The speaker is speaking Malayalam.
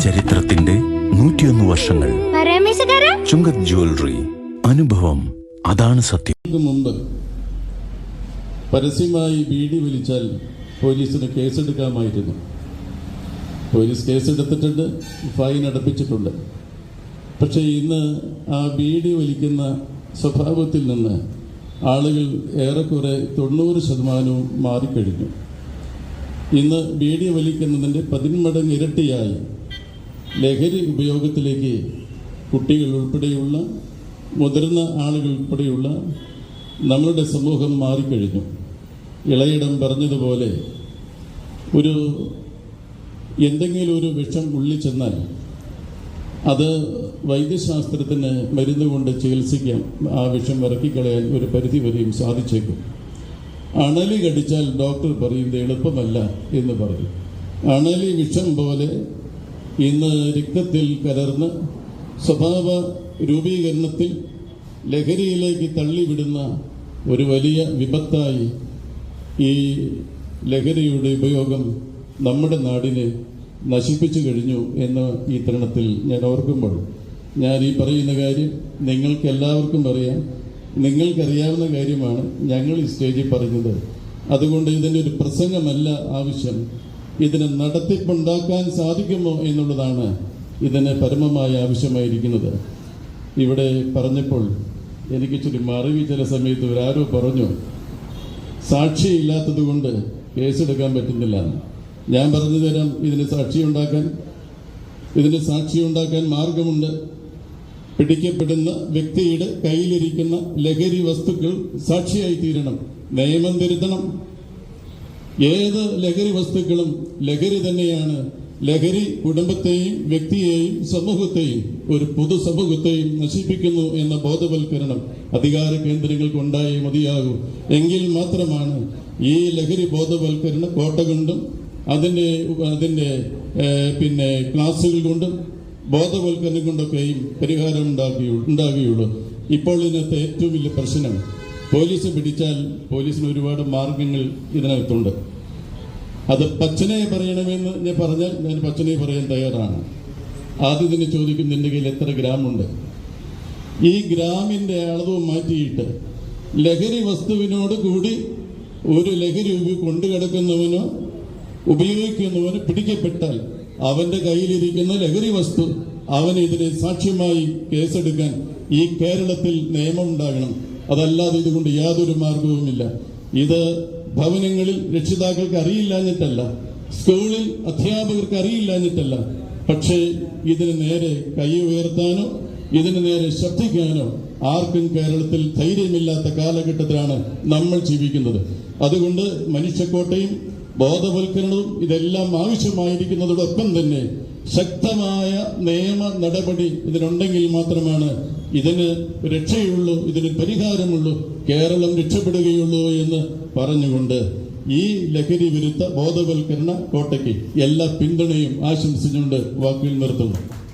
ചരിത്രത്തിന്റെ നൂറ്റിയൊന്ന് വർഷങ്ങൾ. ചുങ്കത് ജ്വല്ലറി. അനുഭവം. അതാണ് സത്യം. ഇതിനു മുമ്പ് പരസ്യമായി ബീഡി വലിച്ചാൽ പോലീസിന് കേസെടുക്കാമായിരുന്നു. പോലീസ് കേസെടുത്തിട്ടുണ്ട് ഫൈൻ അടപ്പിച്ചിട്ടുണ്ട്. പക്ഷേ ഇന്ന് ആ ബീഡി വലിക്കുന്ന സ്വഭാവത്തിൽ നിന്ന് ആളുകൾ ഏറെക്കുറെ തൊണ്ണൂറ് ശതമാനവും മാറിക്കഴിഞ്ഞു. ഇന്ന് ബീഡി വലിക്കുന്നതിന്റെ പതിന്മടങ്ങ് ഇരട്ടിയായി ലഹരി ഉപയോഗത്തിലേക്ക് കുട്ടികൾ ഉൾപ്പെടെയുള്ള മുതിർന്ന ആളുകൾ ഉൾപ്പെടെയുള്ള നമ്മളുടെ സമൂഹം മാറിക്കഴിഞ്ഞു. ഇളയിടം പറഞ്ഞതുപോലെ ഒരു എന്തെങ്കിലും ഒരു വിഷം ഉള്ളിൽ ചെന്നാൽ അത് വൈദ്യശാസ്ത്രത്തിന് മരുന്ന് കൊണ്ട് ചികിത്സിക്കാം ആ വിഷം ഇറക്കിക്കളയാൻ ഒരു പരിധി വരെയും സാധിച്ചേക്കും. അണലി കടിച്ചാൽ ഡോക്ടർ പറയും എളുപ്പമല്ല എന്ന് പറയും അണലി വിഷം പോലെ ഇന്ന് രക്തത്തിൽ കലർന്ന് സ്വഭാവ രൂപീകരണത്തിൽ ലഹരിയിലേക്ക് തള്ളിവിടുന്ന ഒരു വലിയ വിപത്തായി ഈ ലഹരിയുടെ ഉപയോഗം നമ്മുടെ നാടിനെ നശിപ്പിച്ചു കഴിഞ്ഞു എന്ന് ഈ തരണത്തിൽ ഞാൻ ഓർക്കുമ്പോൾ ഞാൻ ഈ പറയുന്ന കാര്യം നിങ്ങൾക്ക് എല്ലാവർക്കും അറിയാം. നിങ്ങൾക്കറിയാവുന്ന കാര്യമാണ് ഞങ്ങൾ ഈ സ്റ്റേജിൽ പറഞ്ഞത്. അതുകൊണ്ട് ഇതിന്റെ ഒരു പ്രസംഗമല്ല ആവശ്യം. ഇതിന് നടത്തിപ്പുണ്ടാക്കാൻ സാധിക്കുമോ എന്നുള്ളതാണ് ഇതിന് പരമമായ ആവശ്യമായിരിക്കുന്നത്. ഇവിടെ പറഞ്ഞപ്പോൾ എനിക്ക് എനിക്കിച്ചിരി മറിവി ചില സമയത്ത് ഒരാരോ പറഞ്ഞു സാക്ഷിയില്ലാത്തത് കൊണ്ട് കേസെടുക്കാൻ പറ്റുന്നില്ല. ഞാൻ പറഞ്ഞു തരാം ഇതിന് സാക്ഷി ഉണ്ടാക്കാൻ. ഇതിന് സാക്ഷി ഉണ്ടാക്കാൻ മാർഗമുണ്ട്. പിടിക്കപ്പെടുന്ന വ്യക്തിയുടെ കയ്യിലിരിക്കുന്ന ലഹരി വസ്തുക്കൾ സാക്ഷിയായി തീരണം. നിയമം തിരുത്തണം. ഏത് ലഹരി വസ്തുക്കളും ലഹരി തന്നെയാണ്. ലഹരി കുടുംബത്തെയും വ്യക്തിയെയും സമൂഹത്തെയും ഒരു പൊതു സമൂഹത്തെയും നശിപ്പിക്കുന്നു എന്ന ബോധവൽക്കരണം അധികാര കേന്ദ്രങ്ങൾക്ക് ഉണ്ടായേ മതിയാകൂ. എങ്കിൽ മാത്രമാണ് ഈ ലഹരി ബോധവൽക്കരണം കോട്ട കൊണ്ടും അതിന്റെ അതിന്റെ പിന്നെ ക്ലാസ്സുകൾ കൊണ്ടും ബോധവൽക്കരണം കൊണ്ടൊക്കെയും പരിഹാരം ഉണ്ടാക്കി ഉണ്ടാകുകയുള്ളൂ. ഇപ്പോൾ ഇതിനകത്ത് ഏറ്റവും വലിയ പ്രശ്നം പോലീസ് പിടിച്ചാൽ പോലീസിന് ഒരുപാട് മാർഗങ്ങൾ ഇതിനകത്തുണ്ട്. അത് പച്ചനെ പറയണമെന്ന് ഞാൻ പറഞ്ഞാൽ ഞാൻ പച്ചനെ പറയാൻ തയ്യാറാണ്. ആദ്യം തന്നെ ചോദിക്കും നിന്റെ കയ്യിൽ എത്ര ഗ്രാമുണ്ട് ഈ ഗ്രാമിന്റെ അളവ് മാറ്റിയിട്ട് ലഹരി വസ്തുവിനോട് കൂടി ഒരു ലഹരി കൊണ്ടു കിടക്കുന്നവനോ ഉപയോഗിക്കുന്നവനോ പിടിക്കപ്പെട്ടാൽ അവന്റെ കയ്യിലിരിക്കുന്ന ലഹരി വസ്തു അവനെതിരെ സാക്ഷ്യമായി കേസെടുക്കാൻ ഈ കേരളത്തിൽ നിയമം ഉണ്ടാകണം അതല്ലാതെ ഇതുകൊണ്ട് യാതൊരു മാർഗവുമില്ല. ഇത് ഭവനങ്ങളിൽ രക്ഷിതാക്കൾക്ക് അറിയില്ലാഞ്ഞിട്ടല്ല സ്കൂളിൽ അധ്യാപകർക്ക് അറിയില്ലാഞ്ഞിട്ടല്ല. പക്ഷേ ഇതിന് നേരെ കൈ ഉയർത്താനോ ഇതിന് നേരെ ശ്രദ്ധിക്കാനോ ആർക്കും കേരളത്തിൽ ധൈര്യമില്ലാത്ത കാലഘട്ടത്തിലാണ് നമ്മൾ ജീവിക്കുന്നത്. അതുകൊണ്ട് മനുഷ്യക്കോട്ടയും ബോധവൽക്കരണവും ഇതെല്ലാം ആവശ്യമായിരിക്കുന്നതോടൊപ്പം തന്നെ ശക്തമായ നിയമ നടപടി ഇതിനുണ്ടെങ്കിൽ മാത്രമാണ് ഇതിന് രക്ഷയുള്ളൂ ഇതിന് പരിഹാരമുള്ളൂ കേരളം രക്ഷപ്പെടുകയുള്ളൂ എന്ന് പറഞ്ഞുകൊണ്ട് ഈ ലഹരി വിരുദ്ധ ബോധവൽക്കരണ കോട്ടയ്ക്ക് എല്ലാ പിന്തുണയും ആശംസിച്ചുകൊണ്ട് വാക്കിൽ നിർത്തുന്നു.